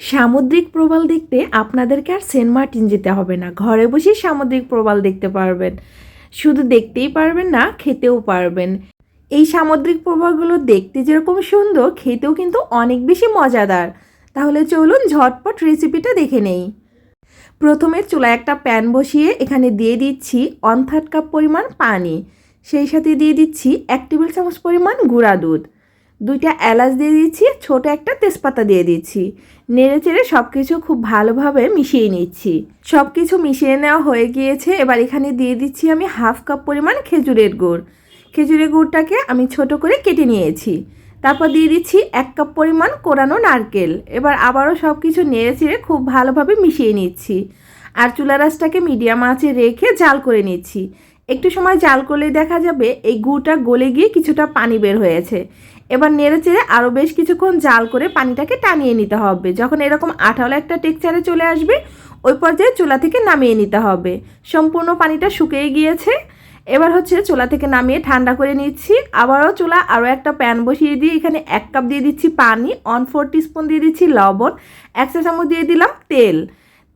সামুদ্রিক প্রবাল দেখতে আপনাদেরকে আর সেন্ট মার্টিন যেতে হবে না। ঘরে বসেই সামুদ্রিক প্রবাল দেখতে পারবেন। শুধু দেখতেই পারবেন না, খেতেও পারবেন। এই সামুদ্রিক প্রবালগুলো দেখতে যেরকম সুন্দর, খেতেও কিন্তু অনেক বেশি মজাদার। তাহলে চলুন ঝটপট রেসিপিটা দেখে নেই। প্রথমে চুলায় একটা প্যান বসিয়ে এখানে দিয়ে দিচ্ছি ওয়ান থার্ড কাপ পরিমাণ পানি। সেই সাথে দিয়ে দিচ্ছি এক টেবিল চামচ পরিমাণ গুঁড়া দুধ। দুইটা এলাচ দিয়ে দিচ্ছি, ছোট একটা তেজপাতা দিয়ে দিচ্ছি। নেড়ে চেড়ে সব কিছু খুব ভালোভাবে মিশিয়ে নিচ্ছি। সব কিছু মিশিয়ে নেওয়া হয়ে গিয়েছে, এবার এখানে দিয়ে দিচ্ছি আমি হাফ কাপ পরিমাণ খেজুরের গুড়। খেজুরের গুড়টাকে আমি ছোট করে কেটে নিয়েছি। তারপর দিয়ে দিচ্ছি এক কাপ পরিমাণ কোরানো নারকেল। এবার আবারও সব কিছু নেড়ে চেড়ে খুব ভালোভাবে মিশিয়ে নিচ্ছি। আর চুলা রাসটাকে মিডিয়াম আঁচে রেখে জাল করে নিচ্ছি। একটু সময় জাল করলে দেখা যাবে এই গুড়টা গলে গিয়ে কিছুটা পানি বের হয়েছে। এবার নেড়ে চেড়ে আরও বেশ কিছুক্ষণ জাল করে পানিটাকে টানিয়ে নিতে হবে। যখন এরকম আঠালো একটা টেক্সচারে চলে আসবে, ওই পর্যায়ে চুলা থেকে নামিয়ে নিতে হবে। সম্পূর্ণ পানিটা শুকিয়ে গিয়েছে। এবার হচ্ছে চুলা থেকে নামিয়ে ঠান্ডা করে নিচ্ছি। আবারও চুলা আরও একটা প্যান বসিয়ে দিয়ে এখানে এক কাপ দিয়ে দিচ্ছি পানি অন ফোর স্পুন দিয়ে দিচ্ছি লবণ, এক চা চামচ দিয়ে দিলাম তেল।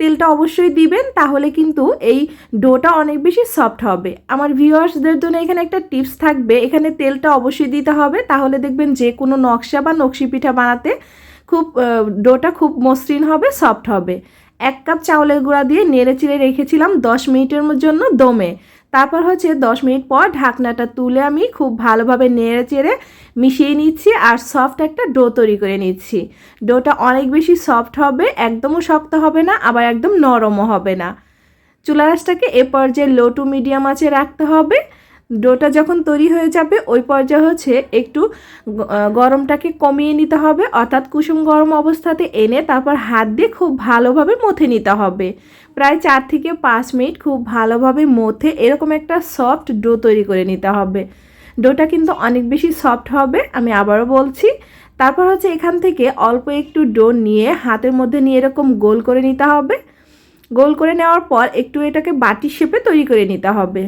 তেলটা অবশ্যই দিবেন, তাহলে কিন্তু এই ডোটা অনেক বেশি সফট হবে। আমার ভিউয়ার্সদের জন্য এখানে একটা টিপস থাকবে, এখানে তেলটা অবশ্যই দিতে হবে, তাহলে দেখবেন যে কোনো নকশা বা নকশি পিঠা বানাতে খুব ডোটা খুব মসৃণ হবে, সফট হবে। এক কাপ চাউলের গুঁড়া দিয়ে নেড়ে চিড়ে রেখেছিলাম দশ মিনিটের জন্য দমে। তারপর হচ্ছে দশ মিনিট পর ঢাকনাটা তুলে আমি খুব ভালোভাবে নেড়ে চেড়ে মিশিয়ে নিচ্ছি আর সফট একটা ডো তৈরি করে নিচ্ছি। ডোটা অনেক বেশি সফট হবে, একদমও শক্ত হবে না, আবার একদম নরমও হবে না। চুলা রাসটাকে এ পর্যায়ে লো টু মিডিয়াম আছে রাখতে হবে। ডোটা যখন তৈরি হয়ে যাবে, ওই পর্যায়ে হচ্ছে একটু গরমটাকে কমিয়ে নিতে হবে। অর্থাৎ কুসুম গরম অবস্থাতে এনে তারপর হাত দিয়ে খুব ভালোভাবে মথে নিতে হবে। প্রায় চার থেকে পাঁচ মিনিট খুব ভালোভাবে মথে এরকম একটা সফট ডো তৈরি করে নিতে হবে। ডোটা কিন্তু অনেক বেশি সফট হবে, আমি আবারও বলছি। তারপর হচ্ছে এখান থেকে অল্প একটু ডো নিয়ে হাতের মধ্যে নিয়ে এরকম গোল করে নিতে হবে। গোল করে নেওয়ার পর একটু এটাকে বাটি শেপে তৈরি করে নিতে হবে।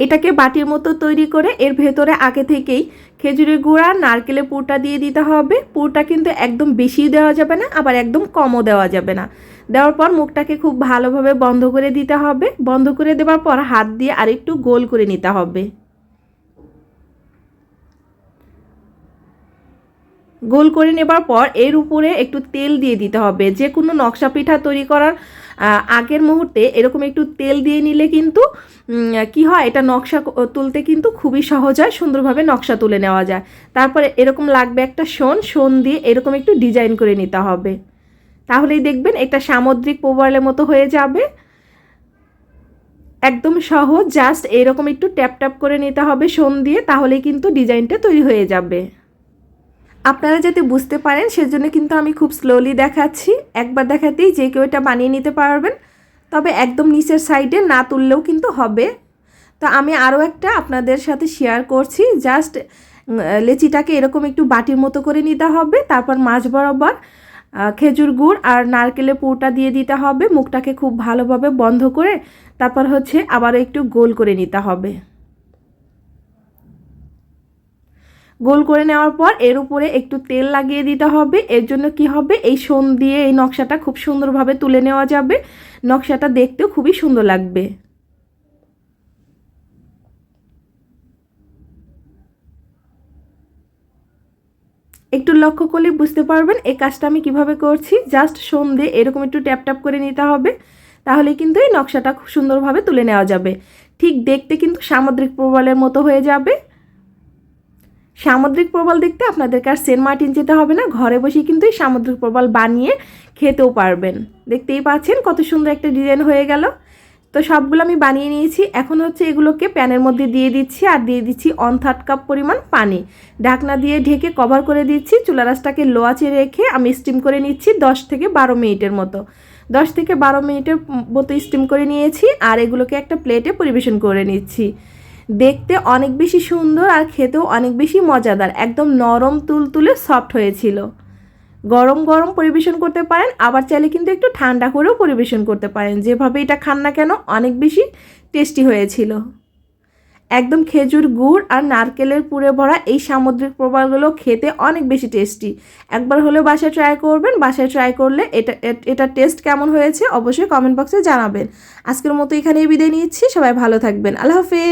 এটাকে বাটির মতো তৈরি করে এর ভেতরে আগে থেকেই খেজুরের গুঁড়া, নারকেলের পুরটা দিয়ে দিতে হবে। পুরটা কিন্তু একদম বেশি দেওয়া যাবে না, আবার একদম কমও দেওয়া যাবে না। দেওয়ার পর মুখটাকে খুব ভালোভাবে বন্ধ করে দিতে হবে। বন্ধ করে দেওয়ার পর হাত দিয়ে আরেকটু গোল করে নিতে হবে। গোল করে নেবার পর এর উপরে একটু তেল দিয়ে দিতে হবে। যে কোনো নকশা পিঠা তৈরি করার আগের মুহূর্তে এরকম একটু তেল দিয়ে নিলে কিন্তু কি হয়, এটা নকশা তুলতে কিন্তু খুবই সহজ হয়, সুন্দরভাবে নকশা তুলে নেওয়া যায়। তারপরে এরকম লাগবে একটা শোন শোন দিয়ে এরকম একটু ডিজাইন করে নিতে হবে। তাহলেই দেখবেন এটা সামুদ্রিক প্রবালের মতো হয়ে যাবে। একদম সহজ, জাস্ট এরকম একটু ট্যাপ ট্যাপ করে নিতে হবে শোন দিয়ে, তাহলেই কিন্তু ডিজাইনটা তৈরি হয়ে যাবে। আপনারা যাতে বুঝতে পারেন, সেজন্য কিন্তু আমি খুব স্লোলি দেখাচ্ছি। একবার দেখাতেই যে কেউ এটা বানিয়ে নিতে পারবেন। তবে একদম নিচের সাইডে না তুললেও কিন্তু হবে। তো আমি আরও একটা আপনাদের সাথে শেয়ার করছি। জাস্ট লেচিটাকে এরকম একটু বাটির মতো করে নিতে হবে। তারপর মাছ বরাবর খেজুর গুড় আর নারকেলের পুরটা দিয়ে দিতে হবে। মুখটাকে খুব ভালোভাবে বন্ধ করে তারপর হচ্ছে আবারও একটু গোল করে নিতে হবে। গোল করে নেওয়ার পর এর উপরে একটু তেল লাগিয়ে দিতে হবে। এর জন্য কি হবে? এই সোন দিয়ে এই নকশাটা খুব সুন্দরভাবে তুলে নেওয়া যাবে। নকশাটা দেখতেও খুবই সুন্দর লাগবে। একটু লক্ষ্য করলে বুঝতে পারবেন এই কাজটা আমি কীভাবে করছি। জাস্ট সোন দিয়ে এরকম একটু ট্যাপ ট্যাপ করে নিতে হবে। তাহলে কিন্তু এই নকশাটা খুব সুন্দরভাবে তুলে নেওয়া যাবে। ঠিক দেখতে কিন্তু সামুদ্রিক প্রবালের মতো হয়ে যাবে। সামুদ্রিক প্রবাল দেখতে আপনাদেরকে আর সেন্ট মার্টিন যেতে হবে না। ঘরে বসেই কিন্তু এই সামুদ্রিক প্রবাল বানিয়ে খেতেও পারবেন। দেখতেই পাচ্ছেন কত সুন্দর একটা ডিজাইন হয়ে গেল। তো সবগুলো আমি বানিয়ে নিয়েছি। এখন হচ্ছে এগুলোকে প্যানের মধ্যে দিয়ে দিচ্ছি আর দিয়ে দিচ্ছি অন থার্ড কাপ পরিমাণ পানি। ঢাকনা দিয়ে ঢেকে কভার করে দিচ্ছি। চুলা রাসটাকে লো আঁচে রেখে আমি স্টিম করে নিচ্ছি দশ থেকে বারো মিনিটের মতো। দশ থেকে বারো মিনিটের মতো স্টিম করে নিয়েছি আর এগুলোকে একটা প্লেটে পরিবেশন করে নিচ্ছি। দেখতে অনেক বেশি সুন্দর আর খেতেও অনেক বেশি মজাদার। একদম নরম, তুলতুলে সফট হয়েছিল। গরম গরম পরিবেশন করতে পারেন, আবার চাইলে কিন্তু একটু ঠান্ডা করেও পরিবেশন করতে পারেন। যেভাবে এটা খান না কেন, অনেক বেশি টেস্টি হয়েছিল। একদম খেজুর গুড় আর নারকেলের পুরে ভরা এই সামুদ্রিক প্রবালগুলো খেতে অনেক বেশি টেস্টি একবার হলেও বাসায় ট্রাই করবেন, বাসায় ট্রাই করলে এটা এ- এটার টেস্ট কেমন হয়েছে অবশ্যই কমেন্ট বক্সে জানাবেন। আজকের মতো এখানেই বিদায় নিচ্ছি, সবাই ভালো থাকবেন। আল্লাহ হাফেজ।